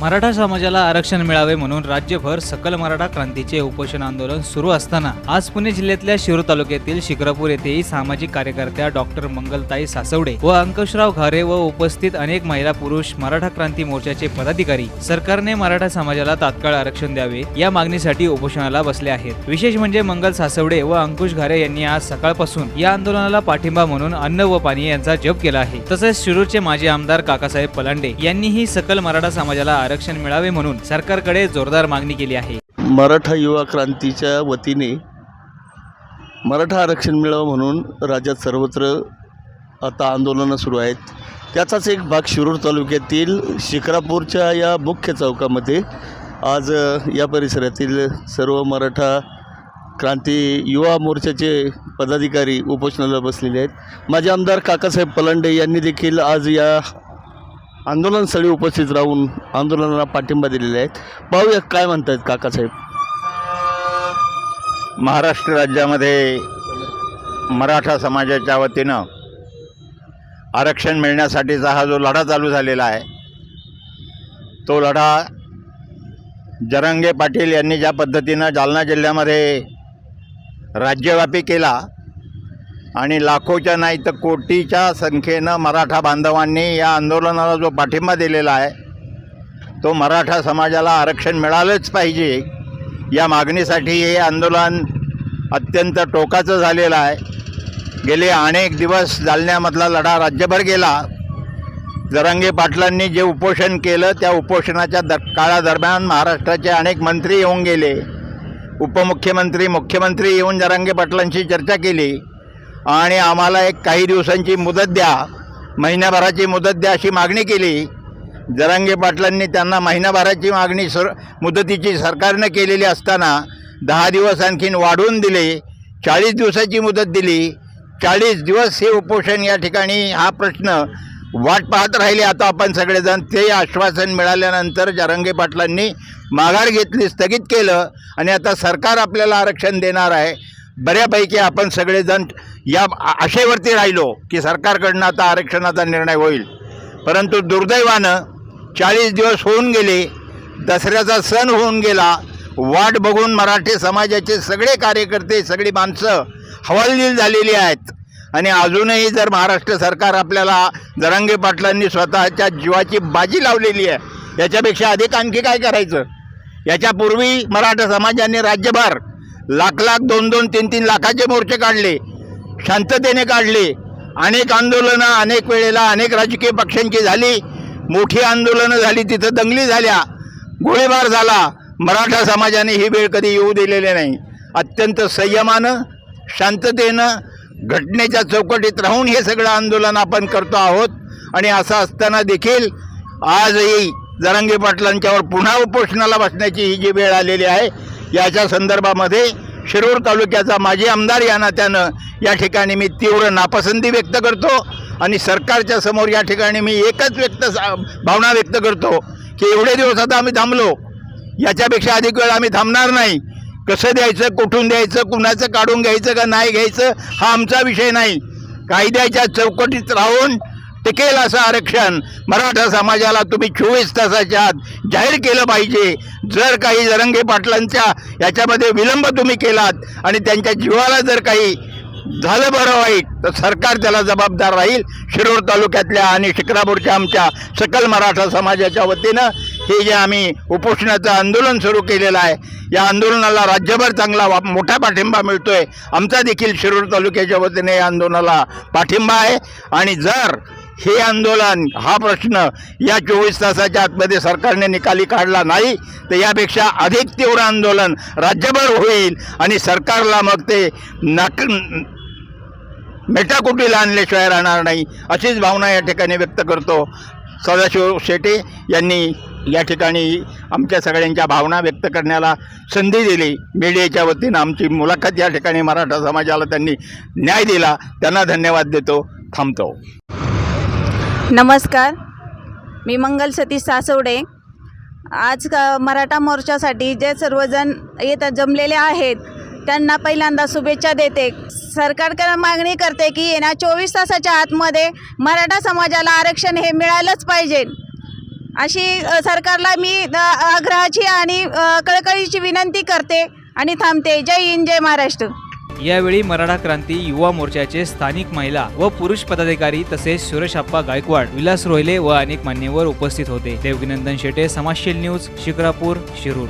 मराठा समाजाला आरक्षण मिळावे म्हणून राज्यभर सकल मराठा क्रांतीचे उपोषण आंदोलन सुरू असताना आज पुणे जिल्ह्यातल्या शिरूर तालुक्यातील शिक्रापूर येथेही सामाजिक कार्यकर्त्या डॉक्टर मंगलताई सासवडे व अंकुशराव घारे व उपस्थित अनेक महिला पुरुष मराठा क्रांती मोर्चाचे पदाधिकारी सरकारने मराठा समाजाला तात्काळ आरक्षण द्यावे या मागणीसाठी उपोषणाला बसले आहेत. विशेष म्हणजे मंगल सासवडे व अंकुश घारे यांनी आज सकाळपासून या आंदोलनाला पाठिंबा म्हणून अन्न व पाणी यांचा जप केला आहे. तसेच शिरूरचे माजी आमदार काकासाहेब पलांडे यांनीही सकल मराठा समाजाला आरक्षण मिळावे म्हणून सरकारकडे जोरदार मागणी केली आहे. मराठा युवा क्रांतीच्या वतीने मराठा आरक्षण मिळावं म्हणून राज्यात सर्वत्र आता आंदोलनं सुरू आहेत. त्याचाच एक भाग शिरूर तालुक्यातील शिक्रापूरच्या या मुख्य चौकामध्ये आज या परिसरातील सर्व मराठा क्रांती युवा मोर्चाचे पदाधिकारी उपोषणाला बसलेले आहेत. माझे आमदार काकासाहेब पलांडे यांनी देखील आज या आंदोलनस्थळी उपस्थित राहून आंदोलनाला पाठिंबा दिलेले आहेत. पाहूया काय म्हणतायत काकासाहेब. महाराष्ट्र राज्यामध्ये मराठा समाजाच्या वतीनं आरक्षण मिळण्यासाठीचा हा जो लढा चालू झालेला आहे तो लढा जरंगे पाटील यांनी ज्या पद्धतीनं जालना जिल्ह्यामध्ये राज्यव्यापी केला आणि लाखोच्या नाही तर कोटीच्या संख्येनं मराठा बांधवांनी या आंदोलनाला जो पाठिंबा दिलेला आहे तो मराठा समाजाला आरक्षण मिळालंच पाहिजे. या मागणीसाठी हे आंदोलन अत्यंत टोकाचं झालेलं आहे. गेले अनेक दिवस जालन्यामधला लढा राज्यभर गेला. जरांगे पाटलांनी जे उपोषण केलं त्या उपोषणाच्या द काळादरम्यान महाराष्ट्राचे अनेक मंत्री येऊन गेले. उपमुख्यमंत्री मुख्यमंत्री येऊन जरांगे पाटलांशी चर्चा केली. आणि आम्हाला एक काही दिवसांची मुदत द्या. महिन्याभराची मुदत द्या अशी मागणी केली. जरांगे पाटलांनी त्यांना महिनाभराची मागणी सर मुदतीची सरकारनं केलेली असताना दहा दिवस आणखीन वाढवून दिले. चाळीस दिवसाची मुदत दिली. चाळीस दिवस हे उपोषण या ठिकाणी हा प्रश्न वाट पाहत राहिले. आता आपण सगळेजण ते आश्वासन मिळाल्यानंतर जरांगे पाटलांनी माघार घेतली स्थगित केलं आणि आता सरकार आपल्याला आरक्षण देणार आहे. बऱ्यापैकी आपण सगळेजण या आशेवरती राहिलो की सरकारकडनं आता आरक्षणाचा निर्णय होईल. परंतु दुर्दैवानं चाळीस दिवस होऊन गेले दसऱ्याचा सण होऊन गेला वाट बघून मराठी समाजाचे सगळे कार्यकर्ते सगळी माणसं हवालदिल झालेली आहेत. आणि अजूनही जर महाराष्ट्र सरकार आपल्याला जरांगे पाटलांनी स्वतःच्या जीवाची बाजी लावलेली आहे याच्यापेक्षा अधिक आणखी काय करायचं? याच्यापूर्वी मराठा समाजाने राज्यभर लाख लाख दोन दोन तीन तीन लाखाचे मोर्चे काढले. शांततेने काढले. अनेक आंदोलनं अनेक वेळेला अनेक राजकीय पक्षांची झाली. मोठी आंदोलनं झाली तिथं दंगली झाल्या. गोळीबार झाला. मराठा समाजाने ही वेळ कधी येऊ दिलेली नाही. अत्यंत संयमानं शांततेनं घटनेच्या चौकटीत राहून हे सगळं आंदोलन आपण करतो आहोत. आणि असं असताना देखील आजही जरांगे पाटलांच्यावर पुन्हा उपोषणाला बसण्याची ही जी वेळ आलेली आहे याच्या संदर्भामध्ये शिरूर तालुक्याचा माजी आमदार या नात्यानं या ठिकाणी मी तीव्र नापसंती व्यक्त करतो आणि सरकारच्या समोर या ठिकाणी मी एकच व्यक्त भावना व्यक्त करतो की एवढे दिवस आता आम्ही थांबलो. याच्यापेक्षा अधिक वेळ आम्ही थांबणार नाही. कसं द्यायचं कुठून द्यायचं कुणाचं काढून घ्यायचं का नाही घ्यायचं हा आमचा विषय नाही. कायद्याच्या चौकटीत राहून टिकेल असं आरक्षण. मराठा समाजाला तुम्ही चोवीस तासाच्या आत जाहीर केलं पाहिजे. जर काही जरंगे पाटलांच्या याच्यामध्ये विलंब तुम्ही केलात आणि त्यांच्या जीवाला जर काही झालं बरं वाईट तर सरकार त्याला जबाबदार राहील. शिरोड तालुक्यातल्या आणि शिक्रापूरच्या आमच्या सकल मराठा समाजाच्या वतीनं हे जे आम्ही उपोषणाचं आंदोलन सुरू केलेलं आहे या आंदोलनाला राज्यभर चांगला वा मोठा पाठिंबा मिळतो आहे आमचा देखील शिरोड तालुक्याच्या वतीने या आंदोलनाला पाठिंबा आहे. आणि जर हे आंदोलन हा प्रश्न या चोवीस तासाच्या आतमध्ये सरकारने निकाली काढला नाही तर यापेक्षा अधिक तीव्र आंदोलन राज्यभर होईल आणि सरकारला मग ते नाक मेटाकुटीला आणल्याशिवाय राहणार नाही अशीच भावना या ठिकाणी व्यक्त करतो. सदाशिव शेटे यांनी या ठिकाणी आमच्या सगळ्यांच्या भावना व्यक्त करण्याला संधी दिली. मीडियाच्या वतीनं आमची मुलाखत या ठिकाणी मराठा समाजाला त्यांनी न्याय दिला. त्यांना धन्यवाद देतो. थांबतो. नमस्कार. मी मंगल सतीश सासवडे. आज का मराठा मोर्चासाठी जे सर्वजण येत जमलेले आहेत त्यांना पहिल्यांदा शुभेच्छा देते. सरकारकडे मागणी करते की येणा चोवीस तासाच्या आतमध्ये मराठा समाजाला आरक्षण हे मिळालंच पाहिजे. अशी सरकारला मी आग्रहाची आणि कळकळीची विनंती करते. आणि थांबते. जय हिंद जय महाराष्ट्र. यावेळी मराठा क्रांती युवा मोर्चाचे स्थानिक महिला व पुरुष पदाधिकारी तसेच सुरेशप्पा गायकवाड विलास रोहिले व अनेक मान्यवर उपस्थित होते. देवगिनंदन शेटे समाजशील न्यूज शिक्रापूर शिरूर.